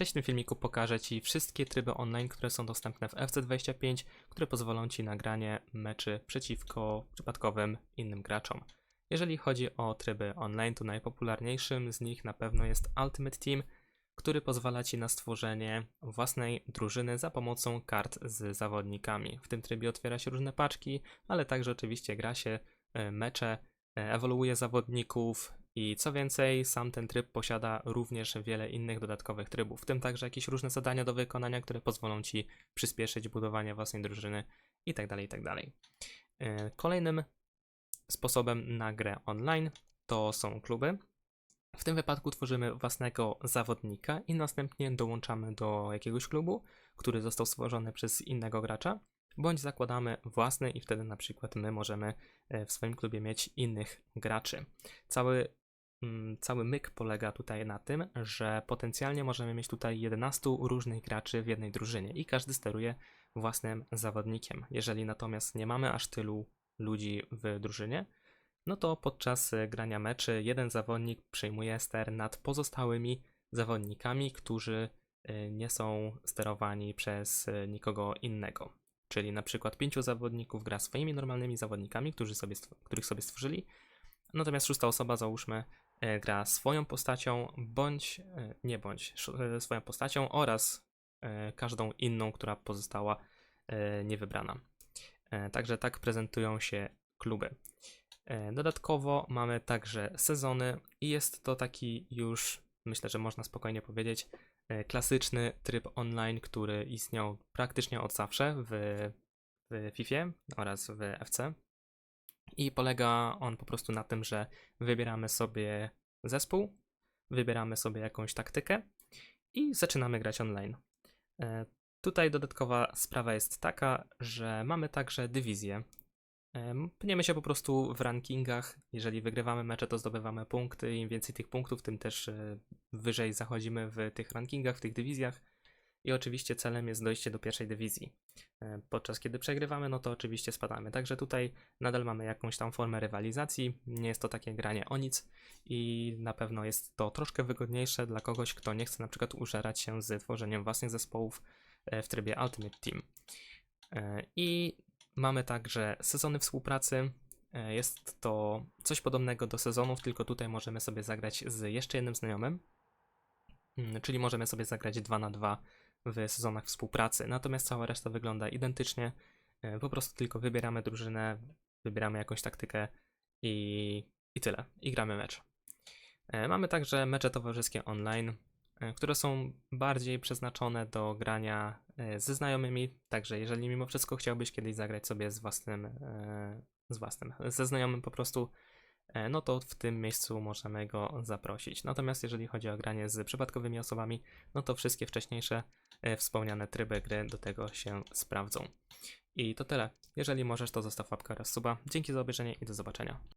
Cześć, w tym filmiku pokażę Ci wszystkie tryby online, które są dostępne w FC25, które pozwolą Ci na granie meczy przeciwko przypadkowym innym graczom. Jeżeli chodzi o tryby online, to najpopularniejszym z nich na pewno jest Ultimate Team, który pozwala Ci na stworzenie własnej drużyny za pomocą kart z zawodnikami. W tym trybie otwiera się różne paczki, ale także oczywiście gra się e, mecze, e, ewoluuje zawodników i co więcej, sam ten tryb posiada również wiele innych dodatkowych trybów, w tym także jakieś różne zadania do wykonania, które pozwolą Ci przyspieszyć budowanie własnej drużyny itd. itd. E, Kolejnym sposobem na grę online to są kluby. W tym wypadku tworzymy własnego zawodnika i następnie dołączamy do jakiegoś klubu, który został stworzony przez innego gracza, bądź zakładamy własny i wtedy na przykład my możemy e, w swoim klubie mieć innych graczy. Cały, cały myk polega tutaj na tym, że potencjalnie możemy mieć tutaj 11 różnych graczy w jednej drużynie i każdy steruje własnym zawodnikiem. Jeżeli natomiast nie mamy aż tylu ludzi w drużynie, no to podczas e, grania meczy jeden zawodnik przejmuje ster nad pozostałymi zawodnikami, którzy e, nie są sterowani przez e, nikogo innego. Czyli na przykład pięciu zawodników gra swoimi normalnymi zawodnikami, którzy sobie, których sobie stworzyli, natomiast szósta osoba, załóżmy, gra swoją postacią, bądź e, nie bądź e, swoją postacią oraz e, każdą inną, która pozostała e, niewybrana. E, Także tak prezentują się kluby. E, Dodatkowo mamy także sezony i jest to taki już, myślę, że można spokojnie powiedzieć, e, klasyczny tryb online, który istniał praktycznie od zawsze w, w FIFA oraz w FC. I polega on po prostu na tym, że wybieramy sobie zespół, wybieramy sobie jakąś taktykę i zaczynamy grać online. E, Tutaj dodatkowa sprawa jest taka, że mamy także dywizję. Em, Pniemy się po prostu w rankingach. Jeżeli wygrywamy mecze, to zdobywamy punkty. Im więcej tych punktów, tym też e, wyżej zachodzimy w tych rankingach, w tych dywizjach. I oczywiście celem jest dojście do pierwszej dywizji. E, Podczas kiedy przegrywamy, no to oczywiście spadamy. Także tutaj nadal mamy jakąś tam formę rywalizacji. Nie jest to takie granie o nic i na pewno jest to troszkę wygodniejsze dla kogoś, kto nie chce na przykład użerać się z tworzeniem własnych zespołów e, w trybie Ultimate Team. E, I mamy także sezony współpracy. Jest to coś podobnego do sezonów, tylko tutaj możemy sobie zagrać z jeszcze jednym znajomym. Mm, Czyli możemy sobie zagrać 2 na 2 w sezonach współpracy. Natomiast cała reszta wygląda identycznie. E, Po prostu tylko wybieramy drużynę, wybieramy jakąś taktykę i, i tyle. I gramy mecz. E, Mamy także mecze towarzyskie online, e, które są bardziej przeznaczone do grania ze znajomymi. Także jeżeli mimo wszystko chciałbyś kiedyś zagrać sobie z własnym, z własnym, ze znajomym po prostu, no to w tym miejscu możemy go zaprosić. Natomiast jeżeli chodzi o granie z przypadkowymi osobami, no to wszystkie wcześniejsze e, wspomniane tryby gry do tego się sprawdzą. I to tyle. Jeżeli możesz, to zostaw łapkę oraz suba. Dzięki za obejrzenie i do zobaczenia.